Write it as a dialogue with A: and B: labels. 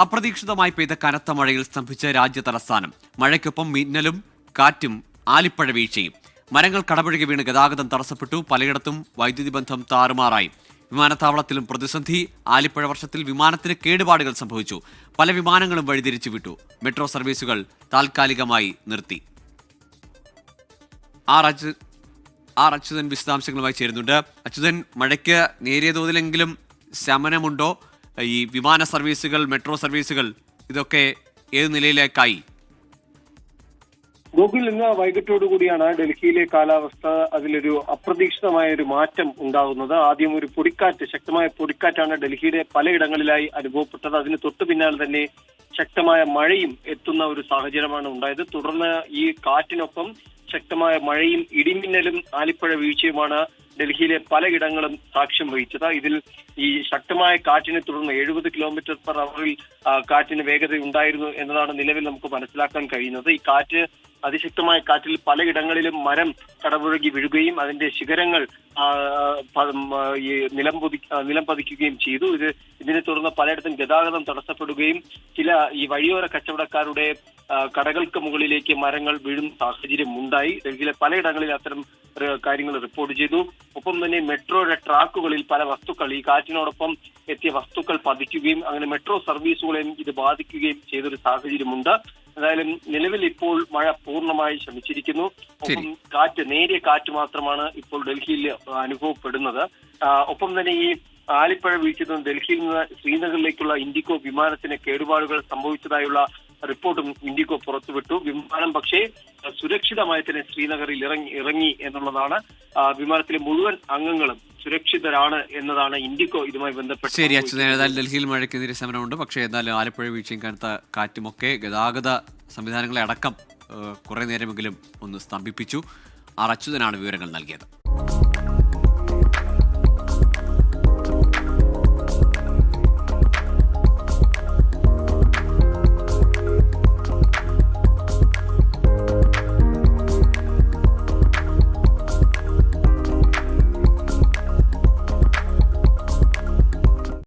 A: അപ്രതീക്ഷിതമായി പെയ്ത കനത്ത മഴയിൽ സ്തംഭിച്ച രാജ്യ തലസ്ഥാനം. മഴയ്ക്കൊപ്പം മിന്നലും കാറ്റും ആലിപ്പഴ വീഴ്ചയും. മരങ്ങൾ കടപുഴകി വീണ് ഗതാഗതം തടസ്സപ്പെട്ടു. പലയിടത്തും വൈദ്യുതി ബന്ധം താറുമാറായി. വിമാനത്താവളത്തിലും പ്രതിസന്ധി. ആലിപ്പഴ വർഷത്തിൽ വിമാനത്തിന് കേടുപാടുകൾ സംഭവിച്ചു. പല വിമാനങ്ങളും വഴിതിരിച്ചു വിട്ടു. മെട്രോ സർവീസുകൾ താൽക്കാലികമായി നിർത്തി. ആർ ആർ അച്യുതൻ വിശദാംശങ്ങളുമായി ചേരുന്നുണ്ട്. അച്യുതൻ മഴയ്ക്ക് നേരിയ തോതിലെങ്കിലും ശമനമുണ്ടോ? ഈ വിമാന സർവീസുകൾ മെട്രോ സർവീസുകൾ ഇതൊക്കെ ഏത് നിലയിലേക്കായി?
B: ഗോകുൽ ഇന്ന് വൈകിട്ടോടു കൂടിയാണ് ഡൽഹിയിലെ കാലാവസ്ഥ അതിലൊരു അപ്രതീക്ഷിതമായ ഒരു മാറ്റം ഉണ്ടാകുന്നത്. ആദ്യം ഒരു പൊടിക്കാറ്റ് ശക്തമായ പൊടിക്കാറ്റാണ് ഡൽഹിയുടെ പലയിടങ്ങളിലായി അനുഭവപ്പെട്ടത്. അതിന് തൊട്ടു പിന്നാലെ തന്നെ ശക്തമായ മഴയും എത്തുന്ന ഒരു സാഹചര്യമാണ് ഉണ്ടായത്. തുടർന്ന് ഈ കാറ്റിനൊപ്പം ശക്തമായ മഴയും ഇടിമിന്നലും ആലിപ്പഴ വീഴ്ചയുമാണ് ഡൽഹിയിലെ പലയിടങ്ങളും സാക്ഷ്യം വഹിച്ചത്. ഇതിൽ ഈ ശക്തമായ കാറ്റിനെ തുടർന്ന് എഴുപത് കിലോമീറ്റർ പെർ അവറിൽ കാറ്റിന് വേഗത ഉണ്ടായിരുന്നു എന്നതാണ് നിലവിൽ നമുക്ക് മനസ്സിലാക്കാൻ കഴിയുന്നത്. ഈ കാറ്റ് അതിശക്തമായ കാറ്റിൽ പലയിടങ്ങളിലും മരം കടപുഴകി വീഴുകയും അതിന്റെ ശിഖരങ്ങൾ നിലം പൊതി നിലം പതിക്കുകയും ചെയ്തു. ഇത് ഇതിനെ തുടർന്ന് പലയിടത്തും ഗതാഗതം തടസ്സപ്പെടുകയും ചില ഈ വഴിയോര കച്ചവടക്കാരുടെ കടകൾക്ക് മുകളിലേക്ക് മരങ്ങൾ വീഴുന്ന സാഹചര്യം ഉണ്ടായി. ഡൽഹിയിലെ പലയിടങ്ങളിൽ അത്തരം കാര്യങ്ങൾ റിപ്പോർട്ട് ചെയ്തു. ഒപ്പം തന്നെ മെട്രോയുടെ ട്രാക്കുകളിൽ പല വസ്തുക്കൾ ഈ കാറ്റിനോടൊപ്പം എത്തിയ വസ്തുക്കൾ പതിക്കുകയും അങ്ങനെ മെട്രോ സർവീസുകളെയും ഇത് ബാധിക്കുകയും ചെയ്തൊരു സാഹചര്യമുണ്ട്. എന്തായാലും നിലവിൽ ഇപ്പോൾ മഴ പൂർണമായി ശമിച്ചിരിക്കുന്നു. ഒപ്പം കാറ്റ് നേരിയ കാറ്റ് മാത്രമാണ് ഇപ്പോൾ ഡൽഹിയിൽ അനുഭവപ്പെടുന്നത്. ഒപ്പം തന്നെ ഈ ആലിപ്പഴ വീഴ്ചയിൽ ഡൽഹിയിൽ നിന്ന് ശ്രീനഗറിലേക്കുള്ള ഇൻഡിഗോ വിമാനത്തിന് കേടുപാടുകൾ സംഭവിച്ചതായുള്ള റിപ്പോർട്ടും ഇൻഡിഗോ പുറത്തുവിട്ടു. വിമാനം പക്ഷേ സുരക്ഷിതമായി തന്നെ ശ്രീനഗറിൽ ഇറങ്ങി ഇറങ്ങി എന്നുള്ളതാണ് വിമാനത്തിലെ മുഴുവൻ അംഗങ്ങളും സുരക്ഷിതരാണ് എന്നതാണ് ഇൻഡിക്കോ ഇതുമായി ബന്ധപ്പെട്ട്
A: ശരി അച്ഛൻ ഏതായാലും ഡൽഹിയിൽ മഴയ്ക്കെതിരെ സമരമുണ്ട് പക്ഷേ എന്നാലും ആലപ്പുഴ വീഴ്ചയും കനത്ത കാറ്റുമൊക്കെ ഗതാഗത സംവിധാനങ്ങളെ അടക്കം കുറേ നേരമെങ്കിലും ഒന്ന് സ്തംഭിപ്പിച്ചു. ആർ അച്യുതനാണ് വിവരങ്ങൾ നൽകിയത്.